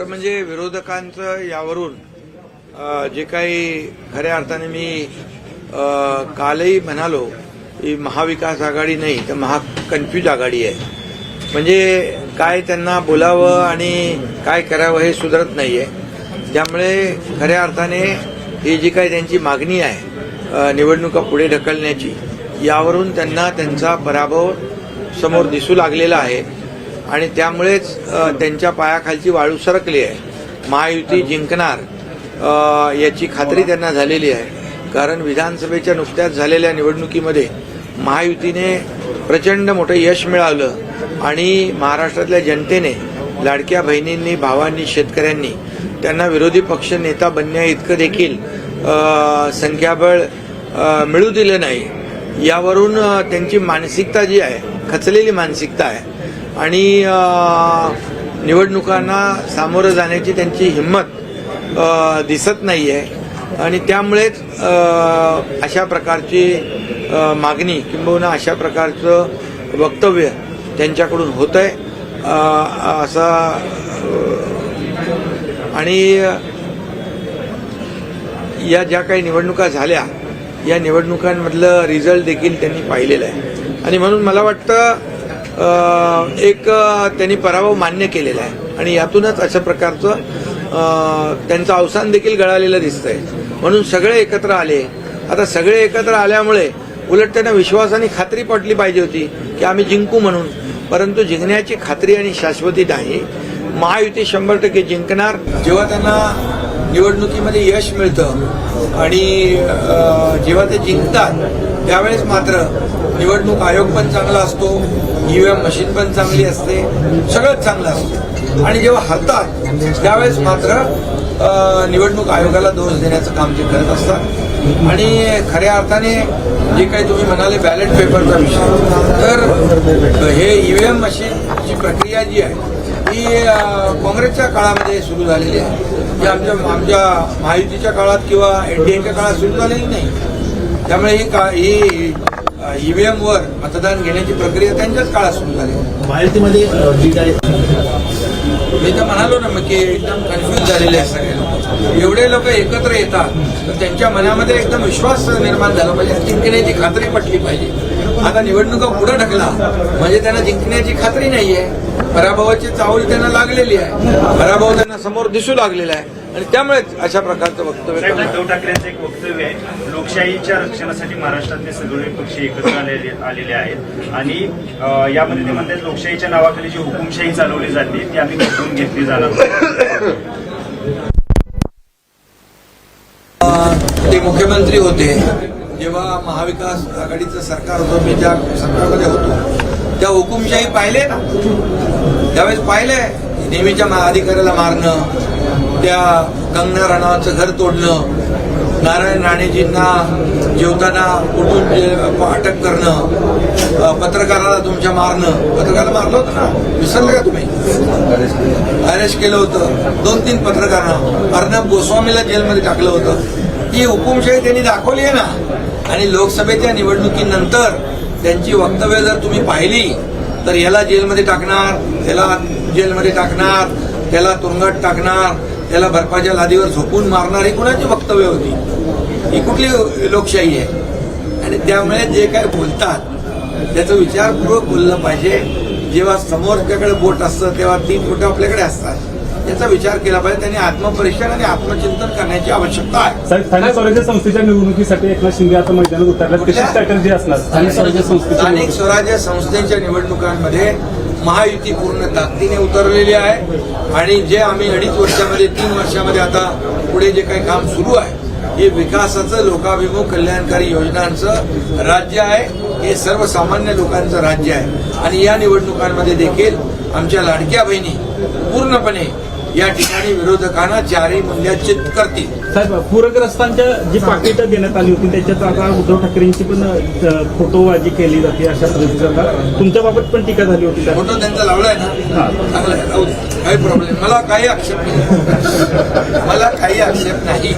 खरं म्हणजे विरोधकांचं यावरून जे काही खऱ्या अर्थाने मी कालही म्हणालो की महाविकास आघाडी नाही तर महाकन्फ्यूज आघाडी आहे. म्हणजे काय त्यांना बोलावं आणि काय करावं हे सुधरत आहे त्यामुळे खऱ्या अर्थाने ही जी काही त्यांची मागणी आहे निवडणुका पुढे ढकलण्याची यावरून त्यांना त्यांचा पराभव समोर दिसू लागलेला आहे. आणि त्यामुळेच त्यांच्या पायाखालची वाळू सरकली आहे. महायुती जिंकणार याची खात्री त्यांना झालेली आहे. कारण विधानसभेच्या नुकत्याच झालेल्या निवडणुकीमध्ये महायुतीने प्रचंड मोठं यश मिळवलं आणि महाराष्ट्रातल्या जनतेने लाडक्या बहिणींनी भावांनी शेतकऱ्यांनी त्यांना विरोधी पक्ष नेता बनण्या इतकं देखील संख्याबळ मिळू दिलं नाही. यावरून त्यांची मानसिकता जी आहे खचलेली मानसिकता आहे आणि निवडणुकांना सामोरं जाण्याची त्यांची हिंमत दिसत नाही आहे आणि त्यामुळेच अशा प्रकारची मागणी किंबहुना अशा प्रकारचं वक्तव्य त्यांच्याकडून होत आहे असा आणि या ज्या काही निवडणुका झाल्या या निवडणुकांमधलं रिझल्ट देखील त्यांनी पाहिलेलं आहे. आणि म्हणून मला वाटतं एक त्यांनी पराभव मान्य केलेला आहे. आणि यातूनच अशा प्रकारचं त्यांचं अवसान देखील गळालेलं दिसतंय. म्हणून सगळे एकत्र आले. आता सगळे एकत्र आल्यामुळे उलट त्यांना विश्वास आणि खात्री पटली पाहिजे होती की आम्ही जिंकू म्हणून. परंतु जिंकण्याची खात्री आणि शाश्वती नाही. महायुती शंभर टक्के जिंकणार. जेव्हा त्यांना निवडणुकीमध्ये यश मिळतं आणि जेव्हा ते जिंकतात त्यावेळेस मात्र निवडणूक आयोग पण चांगला असतो. ईव्हीएम मशीन पण चांगली असते सगळंच चांगलं असतं. आणि जेव्हा हलतात त्यावेळेस मात्र निवडणूक आयोगाला दोष देण्याचं काम ते करत असतात. आणि खऱ्या अर्थाने जे काही तुम्ही म्हणाले बॅलेट पेपरचा विषय. तर हे ईव्हीएम मशीनची प्रक्रिया जी आहे ती काँग्रेसच्या काळामध्ये सुरू झालेली आहे. ही आमच्या आमच्या महायुतीच्या काळात किंवा एन डी एच्या काळात सुरू झालेली नाही. त्यामुळे ही का ही ईव्हीएम वर मतदान घेण्याची प्रक्रिया त्यांच्याच काळात सुरू झाली. आहे. माहितीमध्ये मी तर म्हणालो ना मग की एकदम कन्फ्युज झालेले आहेत सगळे लोक. एवढे लोक एकत्र येतात तर त्यांच्या मनामध्ये एकदम विश्वास निर्माण झाला पाहिजे जिंकण्याची खात्री पटली पाहिजे. आता निवडणुका पुढे ढकला म्हणजे त्यांना जिंकण्याची खात्री नाहीये. पराभवाची चावल त्यांना लागलेली आहे. पराभव त्यांना समोर दिसू लागलेला आहे. आणि त्यामुळेच अशा प्रकारचं वक्तव्य. उद्धव ठाकरेंचं एक वक्तव्य आहे लोकशाहीच्या रक्षणासाठी महाराष्ट्रातले सगळे पक्ष एकत्र आलेले आलेले आहेत आणि यामध्ये ते म्हणतात लोकशाहीच्या नावाखाली जी हुकुमशाही चालवली जाते ती आम्ही बदलून घेतली जाणार. ते मुख्यमंत्री होते जेव्हा महाविकास आघाडीचं सरकार होतं मी ज्या सरकारमध्ये होतो त्या हुकुमशाही पाहिले ना त्यावेळेस पाहिले नेहमीच्या अधिकाऱ्याला मारणं त्या कंगना राणावचं घर तोडणं नारायण राणेजींना जेवताना उठून जे- अटक करणं पत्रकाराला तुमच्या मारणं. पत्रकाराला मारलं होतं ना? विसरलं का तुम्ही? अरेस्ट केलं होतं. दोन तीन पत्रकारांना. अर्णब गोस्वामीला जेलमध्ये टाकलं होतं. ही हुकुमशाही त्यांनी दाखवली आहे ना? आणि लोकसभेच्या निवडणुकीनंतर त्यांची वक्तव्य जर तुम्ही पाहिली तर याला जेलमध्ये टाकणार त्याला जेलमध्ये टाकणार त्याला तुरुंगात टाकणार त्याला बर्फाच्या लादीवर झोपून मारणार ही कुणाची वक्तव्य होती? ही कुठली लोकशाही आहे? आणि त्यामुळे जे काय बोलतात त्याचा विचारपूर्वक बोललं पाहिजे. जेव्हा समोरच्याकडे बोट असतं तेव्हा तीन बोटं आपल्याकडे असतात. याचा विचार केला पाहिजे. त्यांनी आत्मपरीक्षण आणि आत्मचिंतन करण्याची आवश्यकता आहे. साहेब स्थानिक स्वराज्य संस्थेच्या निवडणुकीसाठी एकनाथ शिंदे आता मैदानात कशी कुठल्या? स्ट्रॅटर्जी असणार? स्थानिक. स्वराज्य संस्थेच्या निवडणुकांमध्ये महायुती पूर्ण ताकदीने उतरलेली आहे. आणि जे आम्ही अडीच वर्षामध्ये तीन वर्षामध्ये आता पुढे जे काही काम सुरू आहे हे विकासाचं लोकाभिमुख कल्याणकारी योजनांचं राज्य आहे. हे सर्वसामान्य लोकांचं राज्य आहे. आणि या निवडणुकांमध्ये देखील आमच्या लाडक्या बहिणी पूर्णपणे या ठिकाणी विरोधकांना चारही मूल्याचित करतील. साहेब पूरग्रस्तांच्या जी पाकिटं देण्यात आली होती त्याच्यात आता उद्धव ठाकरेंची पण फोटोबाजी केली जाते अशा पद्धतीचा आता तुमच्या बाबत पण टीका झाली होती त्या फोटो त्यांचा लावलाय ना? चांगला. काही प्रॉब्लेम मला काही आक्षेप नाही. मला काही आक्षेप नाही.